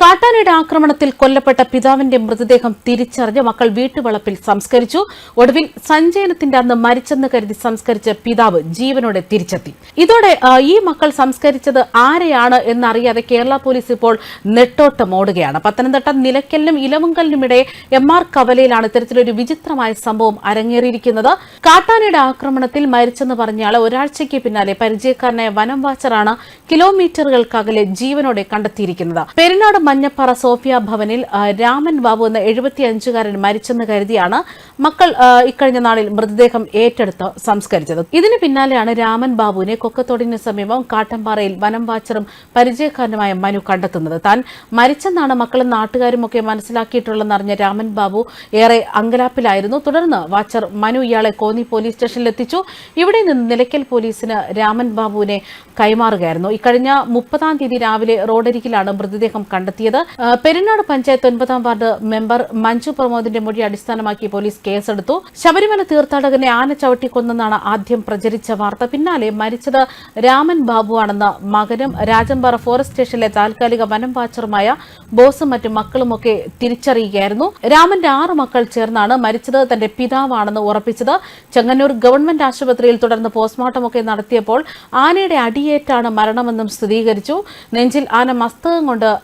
കാട്ടാനയുടെ ആക്രമണത്തിൽ കൊല്ലപ്പെട്ട പിതാവിന്റെ മൃതദേഹം തിരിച്ചറിഞ്ഞ് മക്കൾ വീട്ടുവളപ്പിൽ സംസ്കരിച്ചു. ഒടുവിൽ സഞ്ജയനത്തിന്റെ അന്ന് മരിച്ചെന്ന് കരുതി സംസ്കരിച്ച പിതാവ് ജീവനോടെ തിരിച്ചെത്തി. ഇതോടെ ഈ മക്കൾ സംസ്കരിച്ചത് ആരെയാണ് എന്നറിയാതെ കേരള പോലീസ് ഇപ്പോൾ നെട്ടോട്ടം ഓടുകയാണ്. പത്തനംതിട്ട നിലയ്ക്കലിനും ഇലവുങ്കലിനുമിടെ എം ആർ കവലയിലാണ് ഇത്തരത്തിലൊരു വിചിത്രമായ സംഭവം അരങ്ങേറിയിരിക്കുന്നത്. കാട്ടാനയുടെ ആക്രമണത്തിൽ മരിച്ചെന്ന് പറഞ്ഞയാളെ ഒരാഴ്ചയ്ക്ക് പിന്നാലെ പരിചയക്കാരനായ വനം വാച്ചറാണ് കിലോമീറ്ററുകൾക്കകലെ ജീവനോടെ കണ്ടെത്തിയിരിക്കുന്നത്. പെരിനാട് മഞ്ഞപ്പാറ സോഫിയ ഭവനിൽ രാമൻ ബാബു എന്ന എഴുപത്തിയഞ്ചുകാരൻ മരിച്ചെന്ന് കരുതിയാണ് മക്കൾ ഇക്കഴിഞ്ഞ നാളിൽ മൃതദേഹം ഏറ്റെടുത്ത് സംസ്കരിച്ചത്. ഇതിന് പിന്നാലെയാണ് രാമൻ ബാബുവിനെ കൊക്കത്തോടിന് സമീപം കാട്ടമ്പാറയിൽ വനം വാച്ചറും പരിചയക്കാരനുമായ മനു കണ്ടെത്തുന്നത്. താൻ മരിച്ചെന്നാണ് മക്കളും നാട്ടുകാരും ഒക്കെ മനസ്സിലാക്കിയിട്ടുള്ളതെന്നറിഞ്ഞ രാമൻ ബാബു ഏറെ അങ്കലാപ്പിലായിരുന്നു. തുടർന്ന് വാച്ചർ മനു ഇയാളെ കോന്നി പോലീസ് സ്റ്റേഷനിലെത്തിച്ചു. ഇവിടെ നിന്ന് നിലയ്ക്കൽ പോലീസിന് രാമൻ ബാബുവിനെ കൈമാറുകയായിരുന്നു. ഇക്കഴിഞ്ഞ മുപ്പതാം തീയതി രാവിലെ റോഡരികിലാണ് മൃതദേഹം കണ്ടെത്തിയത്. ആ, പെരിനാട് പഞ്ചായത്ത് ഒൻപതാം വാർഡ് മെമ്പർ മഞ്ജു പ്രമോദിന്റെ മൊഴി അടിസ്ഥാനമാക്കി പോലീസ് കേസെടുത്തു. ശബരിമല തീർത്ഥാടകനെ ആന ചവിട്ടിക്കൊന്നെന്നാണ് ആദ്യം പ്രചരിച്ച വാർത്ത. പിന്നാലെ മരിച്ചത് രാമൻ ബാബുവാണെന്ന് മകനും രാജംപാറ ഫോറസ്റ്റ് സ്റ്റേഷനിലെ താൽക്കാലിക വനം വാച്ചറുമായ ബോസും മറ്റു മക്കളുമൊക്കെ തിരിച്ചറിയുകയായിരുന്നു. രാമന്റെ ആറ് മക്കൾ ചേർന്നാണ് മരിച്ചത് തന്റെ പിതാവാണെന്ന് ഉറപ്പിച്ചത്. ചെങ്ങന്നൂർ ഗവൺമെന്റ് ആശുപത്രിയിൽ തുടർന്ന് പോസ്റ്റ്മോർട്ടം ഒക്കെ നടത്തിയപ്പോൾ ആനയുടെ അടിയേറ്റാണ് മരണമെന്നും സ്ഥിരീകരിച്ചു. നെഞ്ചിൽ ആന മസ്തകം കൊണ്ട്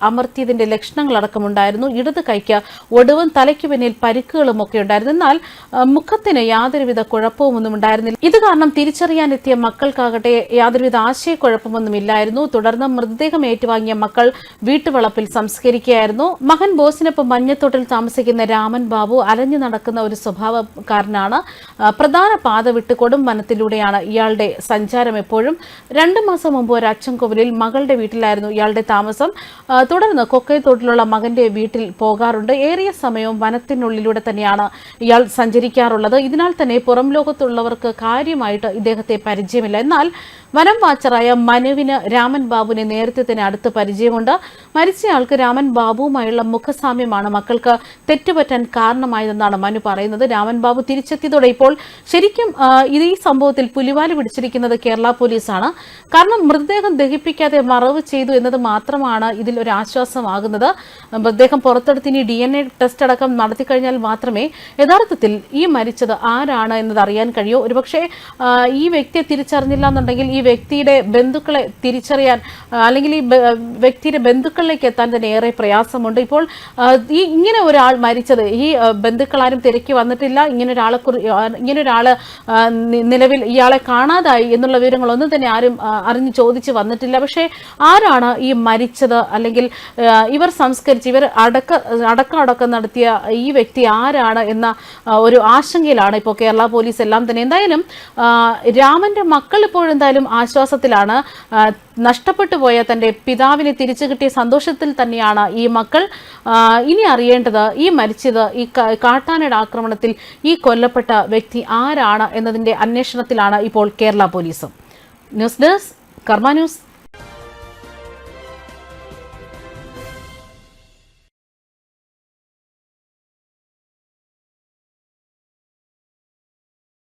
അമർത്തിയതിന്റെ ലക്ഷണങ്ങളടക്കമുണ്ടായിരുന്നു. ഇടത് കൈക്ക് ഒടുവും തലയ്ക്ക് പിന്നിൽ പരിക്കുകളും ഒക്കെ ഉണ്ടായിരുന്നു. എന്നാൽ മുഖത്തിന് യാതൊരുവിധ കുഴപ്പവുമൊന്നും ഉണ്ടായിരുന്നില്ല. ഇത് കാരണം തിരിച്ചറിയാനെത്തിയ മക്കൾക്കാകട്ടെ യാതൊരുവിധ ആശയക്കുഴപ്പമൊന്നും ഇല്ലായിരുന്നു തുടർന്ന് മൃതദേഹം ഏറ്റുവാങ്ങിയ മക്കൾ വീട്ടുവളപ്പിൽ സംസ്കരിക്കുകയായിരുന്നു. മകൻ ബോസിനൊപ്പം മഞ്ഞത്തോട്ടിൽ താമസിക്കുന്ന രാമൻ ബാബു അലഞ്ഞു നടക്കുന്ന ഒരു സ്വഭാവക്കാരനാണ്. പ്രധാന പാത വിട്ട് കൊടും വനത്തിലൂടെയാണ് ഇയാളുടെ സഞ്ചാരം എപ്പോഴും. രണ്ടു മാസം മുമ്പ് ഒരു അച്ചൻകോവിലിൽ മകളുടെ വീട്ടിലായിരുന്നു ഇയാളുടെ താമസം. തുടർന്ന് കൊക്കയത്തോട്ടിലുള്ള മകന്റെ വീട്ടിൽ പോകാറുണ്ട്. ഏറിയ സമയവും വനത്തിനുള്ളിലൂടെ തന്നെയാണ് ഇയാൾ സഞ്ചരിക്കാറുള്ളത്. ഇതിനാൽ തന്നെ പുറം ലോകത്തുള്ളവർക്ക് കാര്യമായിട്ട് ഇദ്ദേഹത്തെ പരിചയമില്ല. എന്നാൽ വനം വാച്ചറായ മനുവിന് രാമൻ ബാബുവിനെ നേരത്തെ തന്നെ അടുത്ത് പരിചയമുണ്ട്. മരിച്ചയാൾക്ക് രാമൻ ബാബുവുമായുള്ള മുഖസാമ്യമാണ് മക്കൾക്ക് തെറ്റുപറ്റാൻ കാരണമായതെന്നാണ് മനു പറയുന്നത്. രാമൻ ബാബു തിരിച്ചെത്തിയതോടെ ഇപ്പോൾ ശരിക്കും ഇത് ഈ സംഭവത്തിൽ പുലിവാൽ പിടിച്ചിരിക്കുന്നത് കേരള പോലീസാണ്. കാരണം മൃതദേഹം ദഹിപ്പിക്കാതെ മറവ് ചെയ്തു എന്നത് മാത്രമാണ് ഇതിൽ ഒരു ആശ്വാസമാകുന്നത് മൃതദേഹം പുറത്തെടുത്ത് ഇനി ഡി എൻ എ ടെസ്റ്റ് അടക്കം നടത്തിക്കഴിഞ്ഞാൽ മാത്രമേ യഥാർത്ഥത്തിൽ ഈ മരിച്ചത് ആരാണ് എന്നത് അറിയാൻ കഴിയൂ. ഒരുപക്ഷെ ഈ വ്യക്തിയെ തിരിച്ചറിഞ്ഞില്ല എന്നുണ്ടെങ്കിൽ ഈ വ്യക്തിയുടെ ബന്ധുക്കളെ തിരിച്ചറിയാൻ അല്ലെങ്കിൽ ഈ വ്യക്തിയുടെ ബന്ധുക്കളിലേക്ക് എത്താൻ തന്നെ ഏറെ പ്രയാസമുണ്ട്. ഇപ്പോൾ ഈ ഇങ്ങനെ ഒരാൾ മരിച്ചത് ഈ ബന്ധുക്കളാരും തിരക്കി വന്നിട്ടില്ല. ഇങ്ങനെ ഒരാളെ ഇങ്ങനെ ഒരാൾ നിലവിൽ ഇയാളെ കാണാതായി എന്നുള്ള വിവരങ്ങളൊന്നും തന്നെ ആരും അറിഞ്ഞ് ചോദിച്ച് വന്നിട്ടില്ല. പക്ഷേ ആരാണ് ഈ മരിച്ചത്? അല്ലെങ്കിൽ ഇവർ സംസ്കരിച്ച് ഇവർ അടക്ക അടക്കം അടക്കം നടത്തിയ ഈ വ്യക്തി ആരാണ് എന്ന ഒരു ആശങ്കയിലാണ് ഇപ്പോൾ കേരള പോലീസ് എല്ലാം തന്നെ. എന്തായാലും രാമന്റെ മക്കൾ ഇപ്പോഴെന്തായാലും ആശ്വാസത്തിലാണ്. നഷ്ടപ്പെട്ടു പോയ തന്റെ പിതാവിനെ തിരിച്ചു കിട്ടിയ സന്തോഷത്തിൽ തന്നെയാണ് ഈ മക്കൾ. ഇനി അറിയേണ്ടത് ഈ മരിച്ചത് ഈ കാട്ടാനയുടെ ആക്രമണത്തിൽ ഈ കൊല്ലപ്പെട്ട വ്യക്തി ആരാണ് എന്നതിന്റെ അന്വേഷണത്തിലാണ് ഇപ്പോൾ കേരള പോലീസും. News desk Karma news.